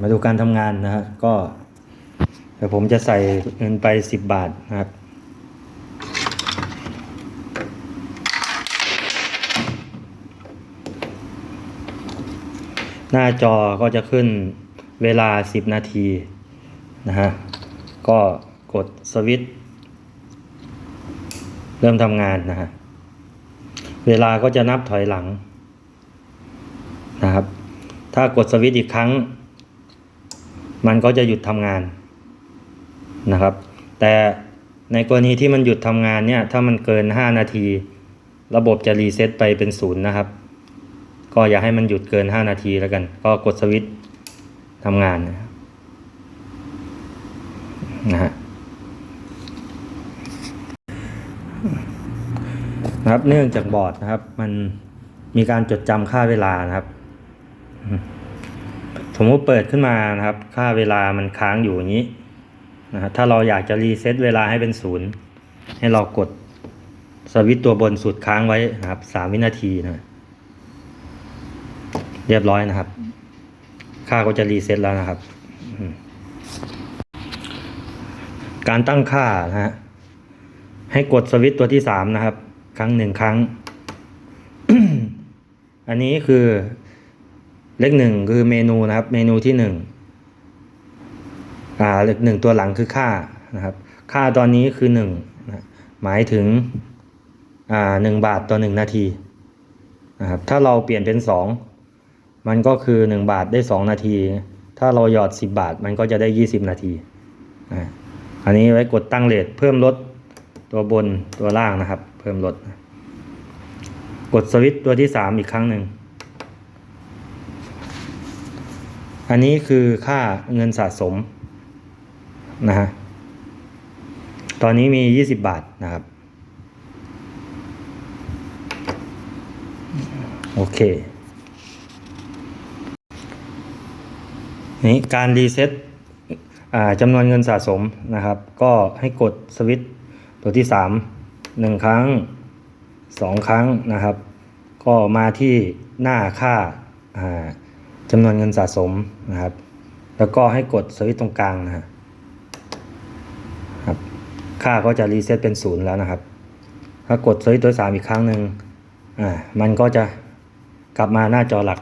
มาดูการทำงานนะฮะก็เดี๋ยวผมจะใส่เงินไปสิบบาทนะครับ หน้าจอก็จะขึ้นเวลา10นาทีนะฮะก็กดสวิตช์เริ่มทำงานนะฮะ เวลาก็จะนับถอยหลังนะครับ ถ้ากดสวิตช์อีกครั้ง มันก็จะหยุดทำงานนะครับ แต่ในกรณีที่มันหยุดทำงานเนี่ยถ้ามันเกิน 5 นาที ระบบจะรีเซ็ตไปเป็นศูนย์นะครับ ก็อย่าให้มันหยุดเกิน 5 นาทีแล้วกัน ก็กดสวิตช์ทำงานนะฮะนะครับเนื่องจากบอร์ดนะครับ มันมีการจดจำค่าเวลานะครับ สมมติเปิดขึ้นมานะครับ ค่าเวลามันค้างอยู่อย่างนี้นะครับถ้าเราอยากจะรีเซ็ตเวลาให้เป็นศูนย์ให้เรากดสวิตตัวบนสุดค้างไว้นะครับสามวินาทีนะเรียบร้อยนะครับ ค่าก็จะรีเซ็ตแล้วนะครับ การตั้งค่านะฮะให้กดสวิตตัวที่สามนะครับ ครั้งหนึ่งครั้ง อันนี้คือ เลขหนึ่งคือเมนูนะครับ เมนูที่หนึ่งอ่าเลขหนึ่งตัวหลังคือค่านะครับ ค่าตอนนี้คือหนึ่งนะหมายถึงอ่าหนึ่งบาทต่อหนึ่งนาทีนะครับ ถ้าเราเปลี่ยนเป็นสองมันก็คือ1บาทได้2นาที ถ้าเราหยอด10บบาทมันก็จะได้20นาทีอ่าอันนี้ไว้กดตั้งเลทเพิ่มลดตัวบนตัวล่างนะครับ เพิ่มลด กดสวิตช์ตัวที่3อีกครั้งหนึ่ง อันนี้คือค่าเงินสะสมนะฮะ ตอนนี้มี 20 บาทนะครับ โอเค นี้การรีเซ็ตจำนวนเงินสะสมนะครับ ก็ให้กดสวิตช์ตัวที่ 3 1 ครั้ง 2 ครั้งนะครับ ก็มาที่หน้าค่าอ่า จำนวนเงินสะสมนะครับ แล้วก็ให้กดสวิตช์ตรงกลางนะฮะครับ ค่าก็จะรีเซ็ตเป็นศูนย์แล้วนะครับ ถ้ากดสวิตช์ตัวสามอีกครั้งหนึ่งอ่ามันก็จะกลับมาหน้าจอหลัก